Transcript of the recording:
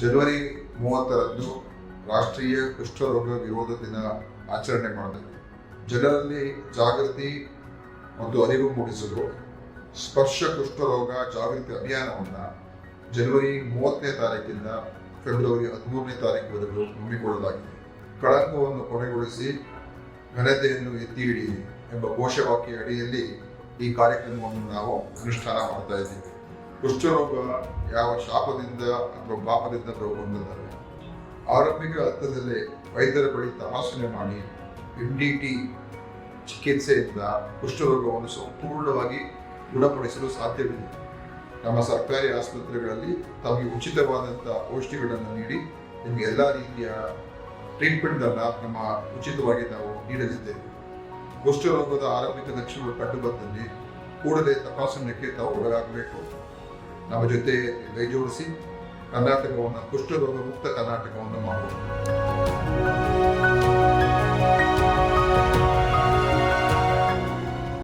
ಜನವರಿ ಮೂವತ್ತರಂದು ರಾಷ್ಟ್ರೀಯ ಕುಷ್ಠರೋಗ ವಿರೋಧ ದಿನ ಆಚರಣೆ ಮಾಡಿದೆ ಜನರಲ್ಲಿ ಜಾಗೃತಿ ಮತ್ತು ಅರಿವು ಮೂಡಿಸಲು ಸ್ಪರ್ಶ ಕುಷ್ಠರೋಗ ಜಾಗೃತಿ ಅಭಿಯಾನವನ್ನು ಜನವರಿ ಮೂವತ್ತನೇ ತಾರೀಕಿಂದ ಫೆಬ್ರವರಿ ಹದಿಮೂರನೇ ತಾರೀಕುವರೆಗೂ ಹಮ್ಮಿಕೊಳ್ಳಲಾಗಿದೆ. ಕಳಂಕವನ್ನು ಕೊನೆಗೊಳಿಸಿ ಘನತೆಯನ್ನು ಎತ್ತಿ ಹಿಡಿ ಎಂಬ ಘೋಷವಾಕ್ಯ ಅಡಿಯಲ್ಲಿ ಈ ಕಾರ್ಯಕ್ರಮವನ್ನು ನಾವು ಅನುಷ್ಠಾನ ಮಾಡ್ತಾ ಇದ್ದೀವಿ. ಕುಷ್ಠರೋಗ ಯಾವ ಶಾಪದಿಂದ ಅಥವಾ ಪಾಪದಿಂದ ಬಂದದಲ್ಲ ಆರಂಭಿಕ ಹಂತದಲ್ಲಿ ವೈದ್ಯರ ಬಳಿ ತಪಾಸಣೆ ಮಾಡಿ ಎಂ ಡಿ ಟಿ ಚಿಕಿತ್ಸೆಯಿಂದ ಕುಷ್ಠರೋಗವನ್ನು ಸಂಪೂರ್ಣವಾಗಿ ಗುಣಪಡಿಸಲು ಸಾಧ್ಯವಿದೆ. ನಮ್ಮ ಸರ್ಕಾರಿ ಆಸ್ಪತ್ರೆಗಳಲ್ಲಿ ತಮಗೆ ಉಚಿತವಾದಂಥ ಔಷಧಿಗಳನ್ನು ನೀಡಿ ನಿಮಗೆ ಎಲ್ಲ ರೀತಿಯ ಟ್ರೀಟ್ಮೆಂಟನ್ನು ನಮ್ಮ ಉಚಿತವಾಗಿ ನಾವು ನೀಡಲಿದ್ದೇವೆ. ಕುಷ್ಠರೋಗದ ಆರಂಭಿಕ ಲಕ್ಷಣಗಳು ಕಂಡುಬಂದಲ್ಲಿ ಕೂಡಲೇ ತಪಾಸಣೆಗೆ ತಾವು ಒಳಗಾಗಬೇಕು. ನಮ್ಮ ಜೊತೆ ಕೈ ಜೋಡಿಸಿ ಕರ್ನಾಟಕವನ್ನು ಕುಷ್ಠರೋಗ ಮುಕ್ತ ಕರ್ನಾಟಕವನ್ನು ಮಾಡುವುದು.